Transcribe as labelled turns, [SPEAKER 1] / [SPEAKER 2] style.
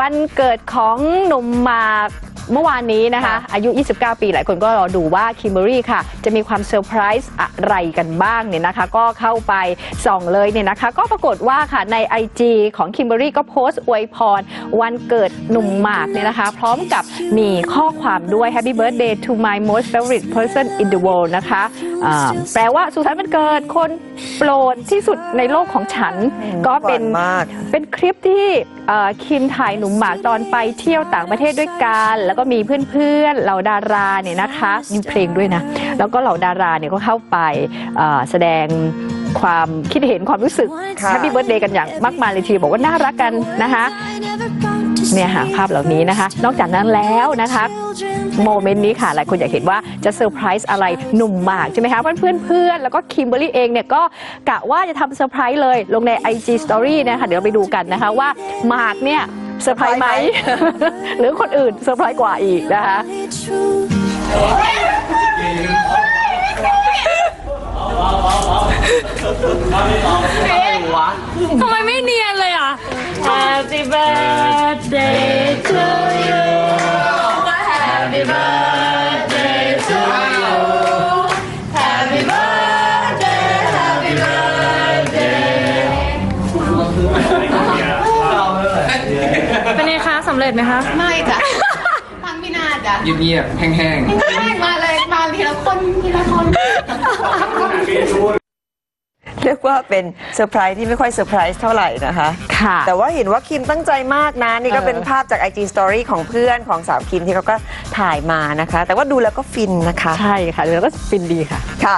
[SPEAKER 1] วันเกิดของหนุ่มหมาก เมื่อวานนี้นะคะ อายุ 29 ปี หลายคนก็รอดูว่าคิมเบอรี่ค่ะ จะมีความเซอร์ไพรส์อะไรกันบ้างเนี่ยนะคะ ก็เข้าไปส่องเลยเนี่ยนะคะ ก็ปรากฏว่าค่ะใน IG ของคิมเบอรี่ก็โพสต์อวยพร วันเกิดหนุ่มหมากเนี่ยนะคะ พร้อมกับมีข้อความด้วย Happy Birthday to my most favorite person in the world นะคะอ่าแปลว่าสุขสันต์วันเกิดคนโปรดที่สุดในโลกของฉันก็เป็น
[SPEAKER 2] หวานมาก
[SPEAKER 1] เป็นคลิปที่เอ่อคิมถ่ายหนุ่มหมากตอนไปเที่ยวต่างประเทศด้วยกันแล้วก็มีเพื่อนๆเหล่าดาราเนี่ยนะคะมีเพลงด้วยนะ แล้วก็เหล่าดาราเนี่ยก็เข้าไปเอ่อแสดงความคิดเห็นความรู้สึก
[SPEAKER 2] ค่ะ
[SPEAKER 1] แฮปปี้เบิร์ดเดย์กันอย่างมากมายเลยทีเดียวบอกว่าน่ารักกันนะคะเนี่ยค่ะภาพเหล่านี้นะคะ นอกจากนั้นแล้วนะคะโมเมนต์นี้ค่ะ หลายคนอยากเห็นว่าจะเซอร์ไพรส์อะไรหนุ่มหมากใช่ไหมคะเพื่อนเพื่อนๆเพื่อนแล้วก็คิมเบอรรี่เองเนี่ยก็กะว่าจะทำเซอร์ไพรส์เลยลงใน IG Story นะคะเดี๋ยวเราไปดูกันนะคะว่าหมากเนี่ย เซอร์ไพรส์ไหม หรือคนอื่นเซอร์ไพรส์กว่าอีกนะคะ
[SPEAKER 3] ทำไมไม่เนียนเลยอะ Happy birthday ำเร็จไหมคะ
[SPEAKER 4] ไม่จ้ะฟังพี่นาจ้ะ
[SPEAKER 5] เงียบๆแห้ง
[SPEAKER 4] ไม่มาเลยมาทีละคนทีละคน
[SPEAKER 2] เรียกว่าเป็นเซอร์ไพรส์ที่ไม่ค่อยเซอร์ไพรส์เท่าไหร่นะคะ
[SPEAKER 1] ค่ะ
[SPEAKER 2] แต่ว่าเห็นว่าคิมตั้งใจมากนะ นี่ก็
[SPEAKER 1] เออ
[SPEAKER 2] เป็นภาพจาก IG Story ของเพื่อนของสาวคิมที่เขาก็ถ่ายมานะคะ แต่ว่าดูแล้วก็ฟินนะคะ
[SPEAKER 1] ใช่ค่ะแล้วก็ฟินดีค่ะ
[SPEAKER 2] ค่ะ